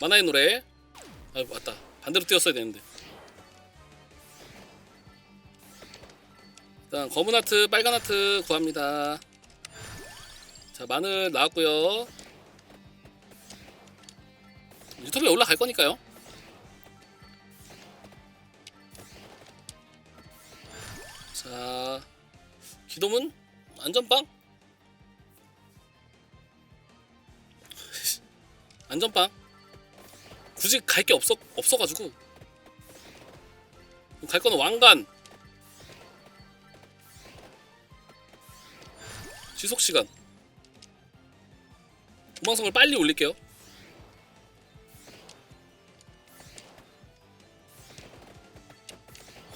만화의 노래. 아 맞다. 반대로 뛰었어야 되는데. 일단 검은 하트 빨간 하트 구합니다. 자 마늘 나왔고요. 유튜브에 올라갈 거니까요. 자 기도문? 안전빵? 안전빵 굳이 갈 게 없어 없어가지고 갈 거는 왕관 지속 시간 도망성을 빨리 올릴게요.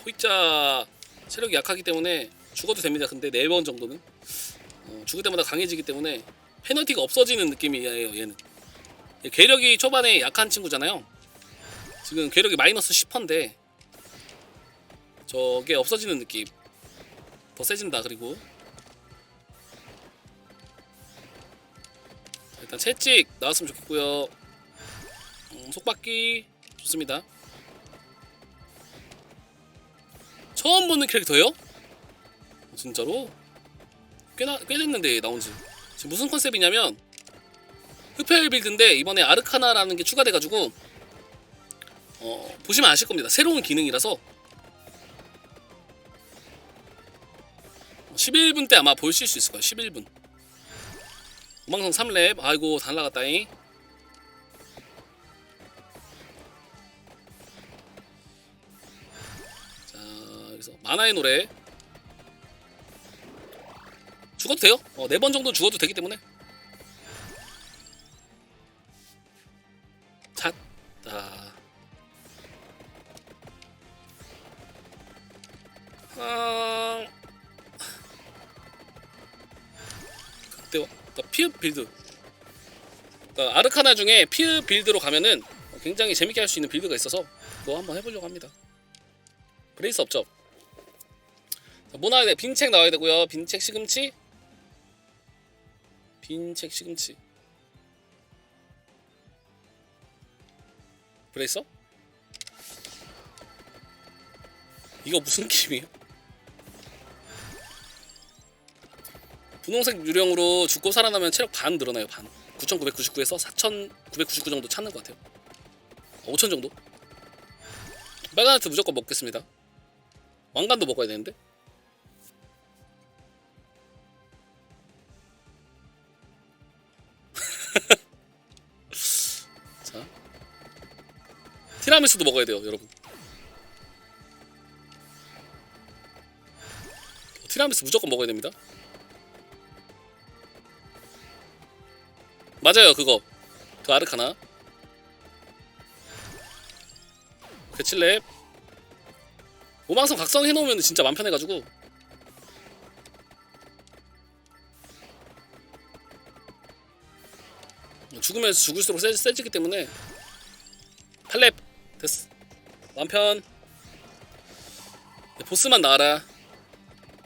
호이자 체력이 약하기 때문에 죽어도 됩니다. 근데 네 번 정도는 어, 죽을 때마다 강해지기 때문에 페널티가 없어지는 느낌이에요. 얘는 얘 괴력이 초반에 약한 친구잖아요. 지금 괴력이 마이너스 10%인데 저게 없어지는 느낌. 더 세진다. 그리고 일단 채찍 나왔으면 좋겠고요. 음, 속바퀴 좋습니다. 처음 보는 캐릭터요? 어, 진짜로? 꽤나 꽤 됐는데 나온지. 지금 무슨 컨셉이냐면 흡혈 빌드인데 이번에 아르카나라는 게 추가돼가지고 어, 보시면 아실 겁니다. 새로운 기능이라서 11분 때 아마 보실 수 있을 거예요. 11분. 우망성 3렙. 아이고 다 날라갔다잉. 자 여기서 만화의 노래. 죽어도 돼요. 어, 네번 정도 죽어도 되기 때문에. 피읍 빌드. 그러니까 아르카나 중에 피읍 빌드로 가면은 굉장히 재밌게 할 수 있는 빌드가 있어서 그거 한번 해보려고 합니다. 브레이스 없죠? 자, 뭐 나와야 돼? 빈책 나와야 되고요. 빈책 시금치. 빈책 시금치. 브레이서? 이거 무슨 게임이에요? 분홍색 유령으로 죽고 살아나면 체력 반 늘어나요 반. 9,999에서 4,999 정도 찾는 것 같아요. 5,000 정도? 빨간 하트 무조건 먹겠습니다. 왕관도 먹어야 되는데? 자. 티라미수도 먹어야 돼요 여러분. 티라미수 무조건 먹어야 됩니다 맞아요 그거. 그 아르카나? 그 칠렙 오망성 각성 해놓으면 진짜 맘 편해가지고. 죽으면서 죽을수록 세, 세지기 때문에. 8렙! 됐어. 맘편. 보스만 나와라.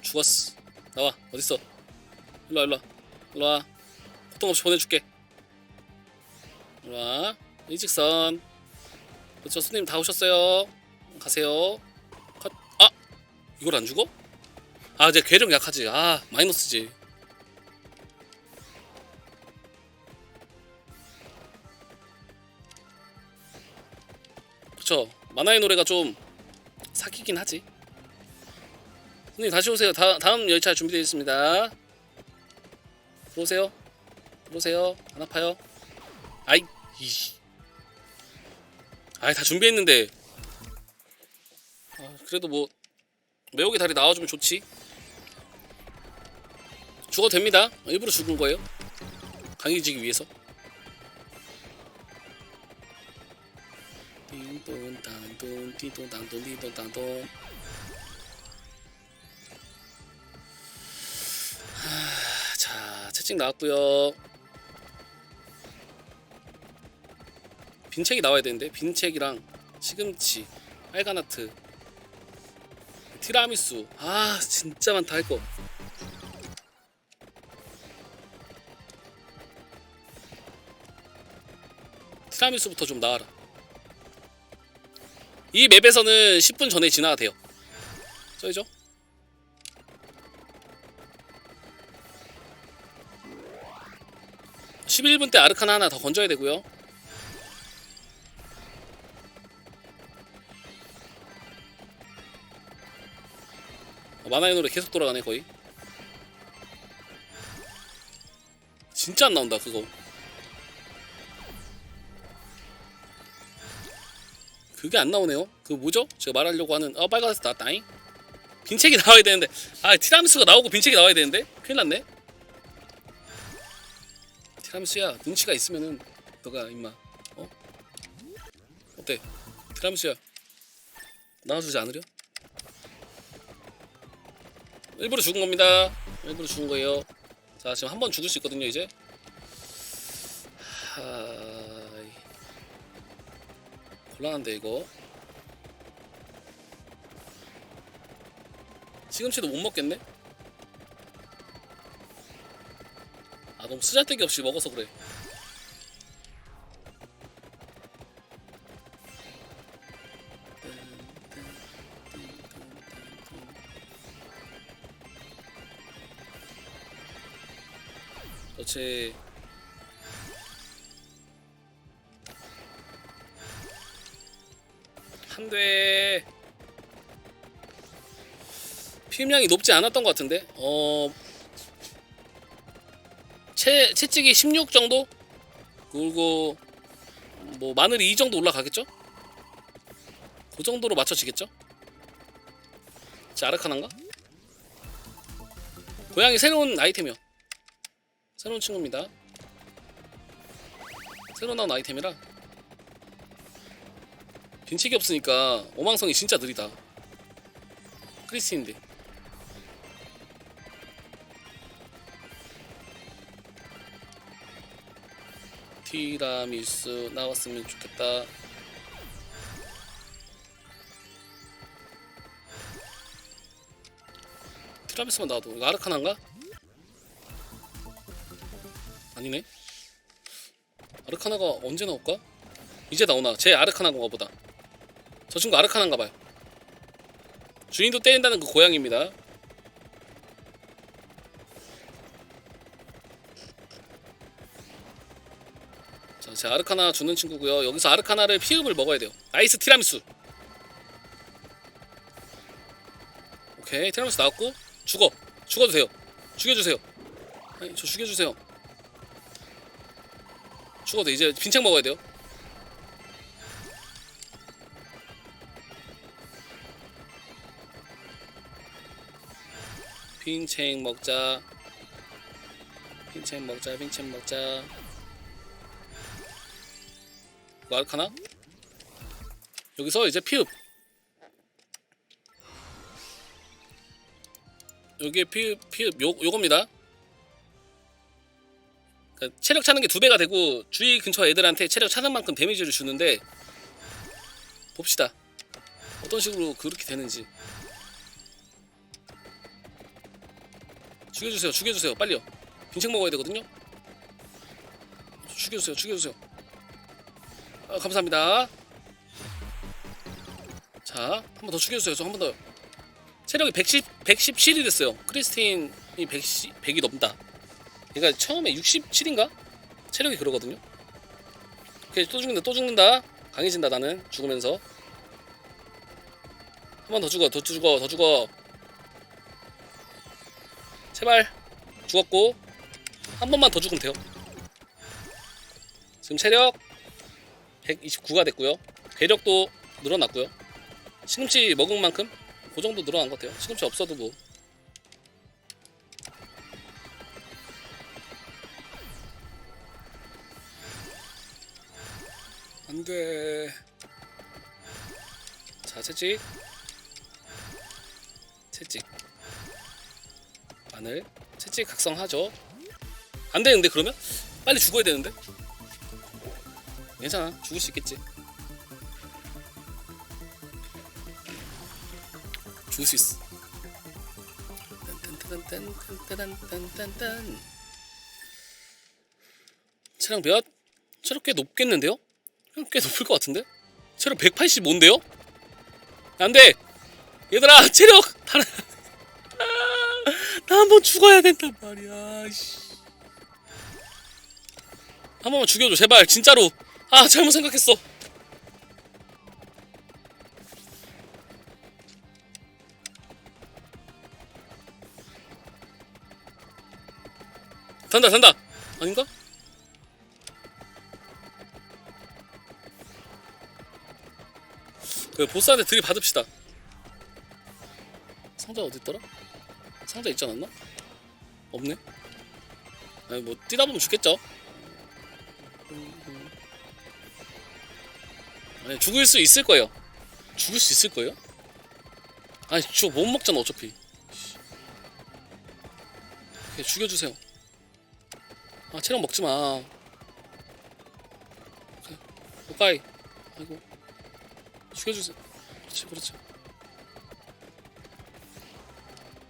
죽었어. 나와. 어딨어? 일로와 일로와. 일로와. 고통 없이 보내줄게 와 일직선. 그렇죠 손님 다 오셨어요. 가세요. 컷. 아 이걸 안 죽어? 아 이제 괴력 약하지. 아 마이너스지. 그쵸 만화의 노래가 좀 사기긴 하지. 손님 다시 오세요. 다, 다음 열차 준비되어 있습니다. 들어오세요. 들어오세요. 안 아파요. 아이 이 아이 다 준비했는데. 아, 그래도 뭐 매혹의 달이 나와주면 좋지. 죽어도 됩니다. 일부러 죽은 거예요. 강해지기 위해서. 띵돈 땅돈 띵돈 땅돈 띵돈 하, 자 채찍 나왔고요 빈책이 나와야 되는데 빈책이랑 시금치 빨간 하트 티라미수 아 진짜 많다 할거 티라미수부터 좀 나와라. 이 맵에서는 10분 전에 지나야 돼요. 써이죠? (11분) 때 아르카나 하나 더 건져야 되고요 어, 만화의 노래 계속 돌아가네 거의 진짜 안 나온다 그거 그게 안 나오네요 그 뭐죠? 제가 말하려고 하는 어 빨간색 나왔다잉 빈책이 나와야 되는데 아 티라미수가 나오고 빈책이 나와야 되는데 큰일 났네 티라미수야 눈치가 있으면은 너가 임마 어? 어때? 티라미수야 나와주지 않으려? 일부러 죽은 겁니다. 일부러 죽은 거예요. 자 지금 한 번 죽을 수 있거든요 이제. 하이. 곤란한데 이거. 시금치도 못 먹겠네? 아 너무 쓰잘데기 없이 먹어서 그래 그렇지. 한 대. 피임량이 높지 않았던 것 같은데? 어. 채, 채찍이 16 정도? 그리고 뭐 마늘이 2 정도 올라가겠죠? 그 정도로 맞춰지겠죠? 자 아르카난가? 고양이 새로운 아이템이요 새로운 친구입니다. 새로 나온 아이템이라. 빈책이 없으니까 오망성이 진짜 느리다. 크리스틴인데. 티라미수 나왔으면 좋겠다. 티라미수만 나와도 이거 아르카나인가? 아니네. 아르카나가 언제 나올까? 이제 나오나? 제 아르카나인가 보다. 저 친구 아르카나인가 봐요. 주인도 때린다는 그 고양이입니다. 자, 제 아르카나 주는 친구고요. 여기서 아르카나를 피읍을 먹어야 돼요. 나이스 티라미수. 오케이 티라미수 나왔고 죽어. 죽어도 돼요. 죽여주세요. 아니, 저 죽여주세요 죽어도 이제 빈책 먹어야 돼요. 빈책 먹자. 빈책 먹자 빈책 먹자. 이거 아르카나? 여기서 이제 피읍. 여기에 피읍 피읍. 요, 요겁니다 그러니까 체력 차는 게 두 배가 되고 주위 근처 애들한테 체력 차는 만큼 데미지를 주는데 봅시다. 어떤 식으로 그렇게 되는지. 죽여주세요 죽여주세요. 빨리요. 빈책 먹어야 되거든요. 죽여주세요 죽여주세요. 아, 감사합니다. 자 한 번 더 죽여주세요. 저 한 번 더. 체력이 110, 117이 됐어요. 크리스틴이 110, 100이 넘다 얘가 처음에 67인가? 체력이 그러거든요. 오케이 또 죽는다 또 죽는다. 강해진다 나는. 죽으면서. 한 번 더 죽어 더 죽어 더 죽어. 제발. 죽었고 한 번만 더 죽으면 돼요. 지금 체력 129가 됐고요. 괴력도 늘어났고요. 시금치 먹은 만큼 그 정도 늘어난 것 같아요. 시금치 없어도 뭐 안돼. 자 채찍. 채찍. 마늘. 채찍 각성하죠. 안 되는데 그러면? 빨리 죽어야 되는데? 괜찮아. 죽을 수 있겠지. 죽을 수 있어. 딴딴딴딴딴딴딴딴. 체력 몇? 체력 꽤 높겠는데요? 꽤 높을 것 같은데? 체력 185인데요? 안 돼! 얘들아 체력! 하나 나한 번 죽어야 된단 말이야 씨. 한 번만 죽여줘 제발 진짜로 아 잘못 생각했어 산다 산다 아닌가? 그 보스한테 들이받읍시다. 상자 어디 있더라? 상자 있지 않았나? 없네. 아니 뭐 뛰다 보면 죽겠죠? 아니 죽을 수 있을 거예요. 죽을 수 있을 거예요? 아니 죽못 먹잖아 어차피. 죽여주세요. 아 체력 먹지마. 오카이. 아이고 죽여주세요 그렇지 그렇지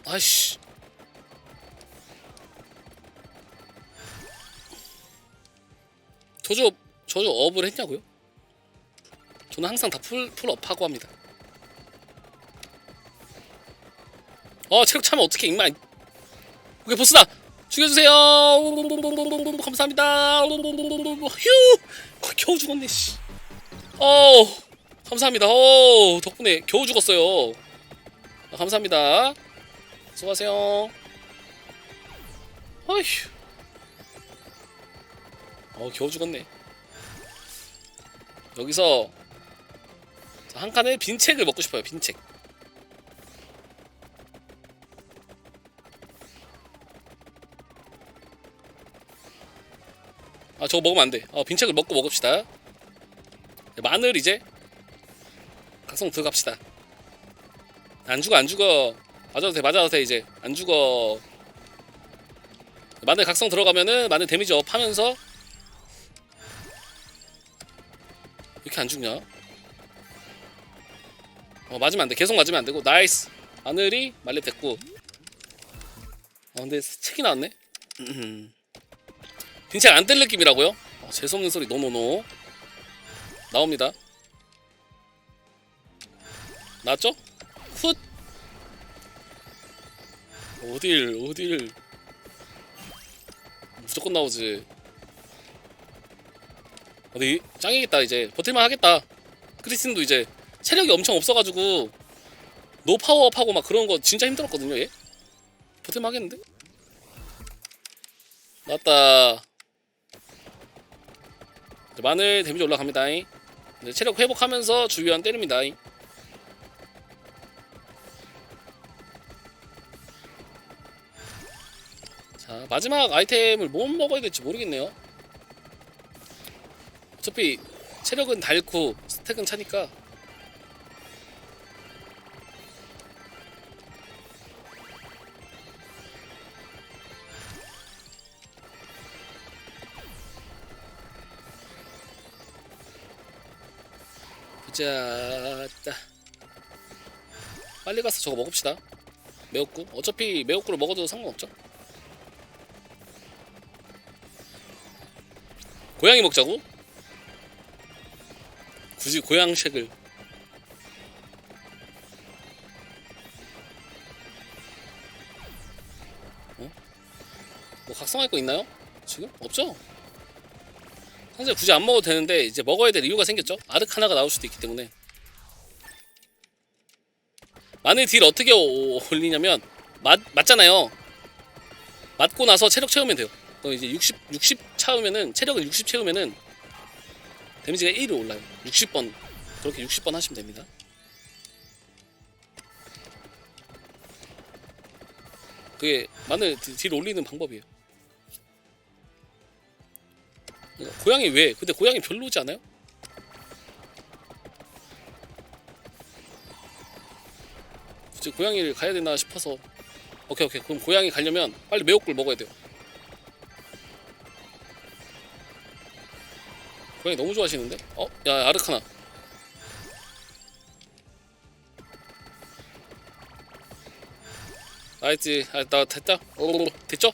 아이씨 저저 저저 업을 했냐고요? 저는 항상 다 풀 풀업하고 합니다. 어 체력 차면 어떻게 임마? 오케이 보스다. 죽여주세요. 감사합니다. 휴 겨우 죽었네 씨. 어 감사합니다. 어 덕분에 겨우 죽었어요. 아, 감사합니다. 수고하세요. 어휴. 어 겨우 죽었네. 여기서 한 칸에 빈책을 먹고 싶어요. 빈책. 아 저거 먹으면 안 돼. 어, 빈책을 먹고 먹읍시다. 마늘 이제 각성 들어갑시다. 안 죽어 안 죽어. 맞아도 돼 맞아도 돼 이제 안 죽어. 마늘 각성 들어가면은 마늘 데미지 업 하면서 이렇게 안 죽냐? 어 맞으면 안 돼. 계속 맞으면 안 되고 나이스. 마늘이 말렙 됐고. 아 근데 책이 나왔네. 음. 빈책 안뜰 느낌이라고요? 어, 재수없는 소리 노노노. 나옵니다. 나왔죠? 훗. 어딜 어딜 무조건 나오지. 어디 짱이겠다 이제 버틸만 하겠다. 크리스틴도 이제 체력이 엄청 없어가지고 노 파워업하고 막 그런 거 진짜 힘들었거든요 얘. 버틸만 하겠는데? 나왔다. 마늘 데미지 올라갑니다. 이제 체력 회복하면서 주위원 때립니다. 자 마지막 아이템을 뭘 먹어야 될지 모르겠네요. 어차피 체력은 닳고 스택은 차니까 보자 따. 빨리 가서 저거 먹읍시다 매웠구 어차피 매웠구를 먹어도 상관없죠 고양이 먹자고? 굳이 고양식을 어? 뭐 각성할 거 있나요? 지금? 없죠? 상자 굳이 안 먹어도 되는데 이제 먹어야 될 이유가 생겼죠? 아르카나가 나올 수도 있기 때문에 마늘 딜 어떻게 오- 올리냐면 맞, 맞잖아요 맞고 나서 체력 채우면 돼요 그럼 이제 60, 60 채우면은 체력을 60 채우면은 데미지가 1이 올라요. 60번 그렇게 60번 하시면 됩니다. 그게 딜- 딜 올리는 방법이에요. 고양이 왜? 근데 고양이 별로지 않아요? 굳이 고양이를 가야 되나 싶어서. 오케이 오케이. 그럼 고양이 가려면 빨리 매혹굴 먹어야 돼요 고양이 너무 좋아하시는데? 어? 야 아르카나. 나이스 아나 됐다. 어, 됐죠?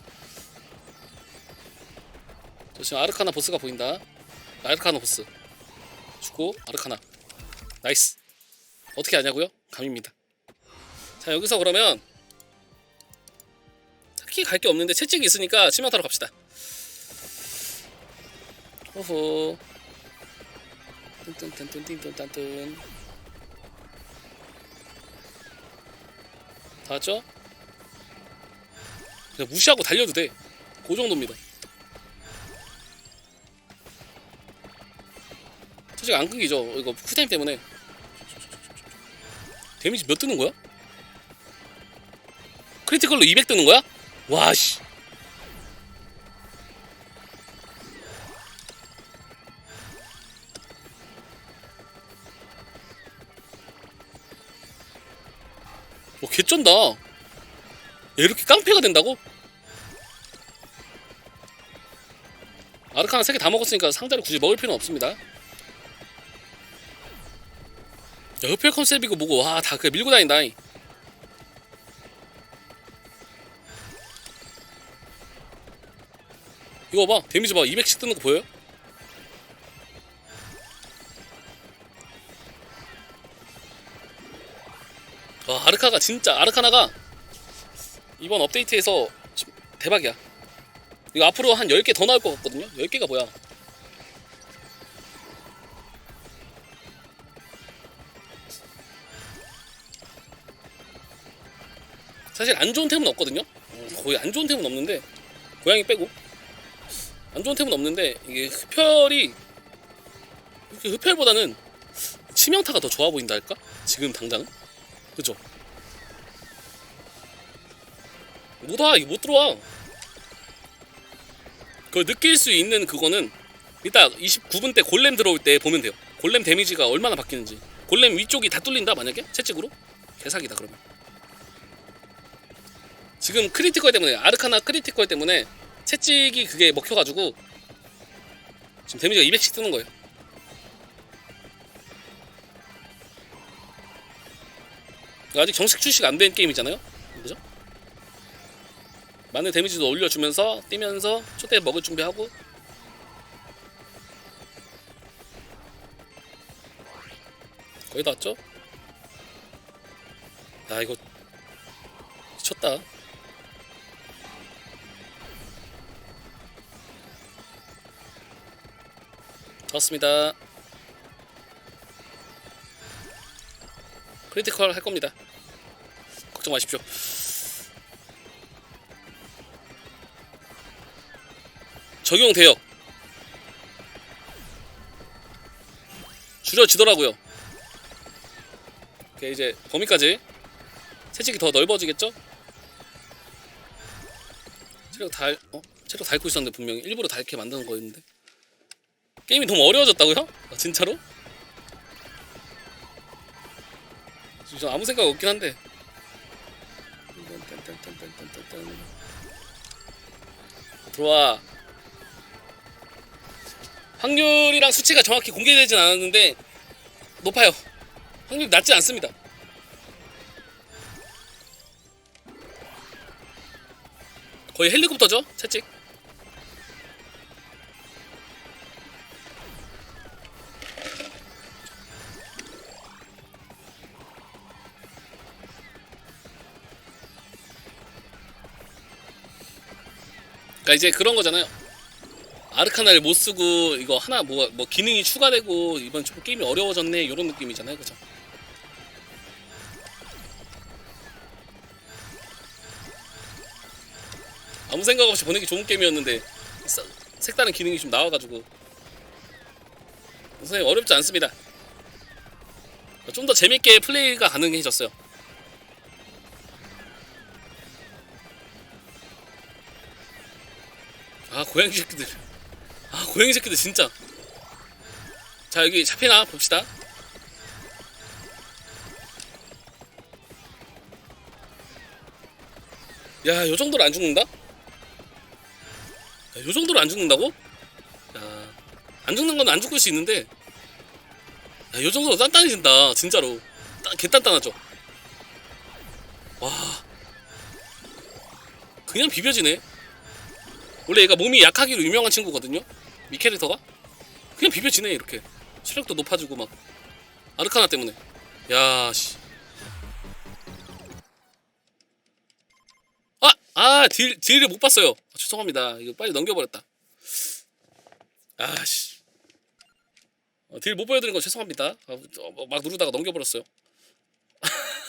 저 지금 아르카나 보스가 보인다. 아르카나 보스. 죽고 아르카나. 나이스. 어떻게 하냐고요? 감입니다. 자 여기서 그러면 딱히 갈 게 없는데 채찍이 있으니까 치명타로 갑시다. 호호 뚠뚠뚠뚠뚠뚠뚠 다 왔죠? 그냥 무시하고 달려도 돼. 그 정도입니다. 솔직히 안 끊기죠. 이거 쿨타임 때문에. 데미지 몇 뜨는 거야? 크리티컬로 200 뜨는 거야? 와 씨. 어, 개쩐다. 야, 이렇게 깡패가 된다고? 아르카나 3개 다 먹었으니까 상자를 굳이 먹을 필요는 없습니다. 야, 흡혈 컨셉이고 뭐고, 와, 다 그냥 밀고 다닌다. 이. 이거 봐, 데미지 봐, 200씩 뜨는 거 보여요? 아르카가 진짜, 아르카나가 이번 업데이트에서 좀 대박이야. 이거 앞으로 한 10개 더 나올 것 같거든요? 10개가 뭐야? 사실 안 좋은 템은 없거든요? 어, 거의 안 좋은 템은 없는데 고양이 빼고 안 좋은 템은 없는데 이게 흡혈이 흡혈보다는 치명타가 더 좋아 보인다 할까? 지금 당장은? 그죠? 못 와, 이거 못 들어와. 그걸 느낄 수 있는 그거는 이따 29분 때 골렘 들어올 때 보면 돼요. 골렘 데미지가 얼마나 바뀌는지. 골렘 위쪽이 다 뚫린다 만약에 채찍으로 개사기다 그러면. 지금 크리티컬 때문에 아르카나 크리티컬 때문에 채찍이 그게 먹혀가지고 지금 데미지가 200씩 뜨는 거예요. 아직 정식 출시가 안 된 게임이잖아요. 많은 데미지도 올려주면서 뛰면서 초대 먹을 준비하고. 거의 다 왔죠? 아 이거 미쳤다. 다 왔습니다. 크리티컬 할 겁니다. 걱정 마십시오 적용 대역 줄여지더라고요. 오케이, 이제 범위까지 채찍이 더 넓어지겠죠? 체력 달 어? 체력 닳고 있었는데 분명히 일부러 닳게 만드는 거였는데 게임이 너무 어려워졌다고요? 아, 진짜로? 진짜 아무 생각 없긴 한데 들어와 확률이랑 수치가 정확히 공개되진 않았는데 높아요. 확률이 낮지 않습니다. 거의 헬리콥터죠? 채찍. 그러니까 이제 그런 거잖아요. 아르카나를 못 쓰고 이거 하나 뭐, 뭐 기능이 추가되고 이번 좀 게임이 어려워졌네 이런 느낌이잖아요. 그죠? 아무 생각 없이 보내기 좋은 게임이었는데 사- 색다른 기능이 좀 나와가지고. 선생님 어렵지 않습니다. 좀 더 재밌게 플레이가 가능해졌어요. 아 고양이 새끼들 아 고양이 새끼들 진짜. 자 여기 잡히나? 봅시다. 야 요정도로 안 죽는다? 야, 요정도로 안 죽는다고? 야 안 죽는 건 안 죽을 수 있는데. 야 요정도로 단단해진다 진짜로. 딴- 개단단하죠? 와. 그냥 비벼지네. 원래 얘가 몸이 약하기로 유명한 친구거든요 이 캐릭터가? 그냥 비벼지네 이렇게. 체력도 높아지고 막. 아르카나 때문에. 야씨. 아! 아! 딜, 딜을 못 봤어요. 아, 죄송합니다. 이거 빨리 넘겨버렸다. 아씨. 어, 딜못 보여드린 거 죄송합니다. 아, 어, 막 누르다가 넘겨버렸어요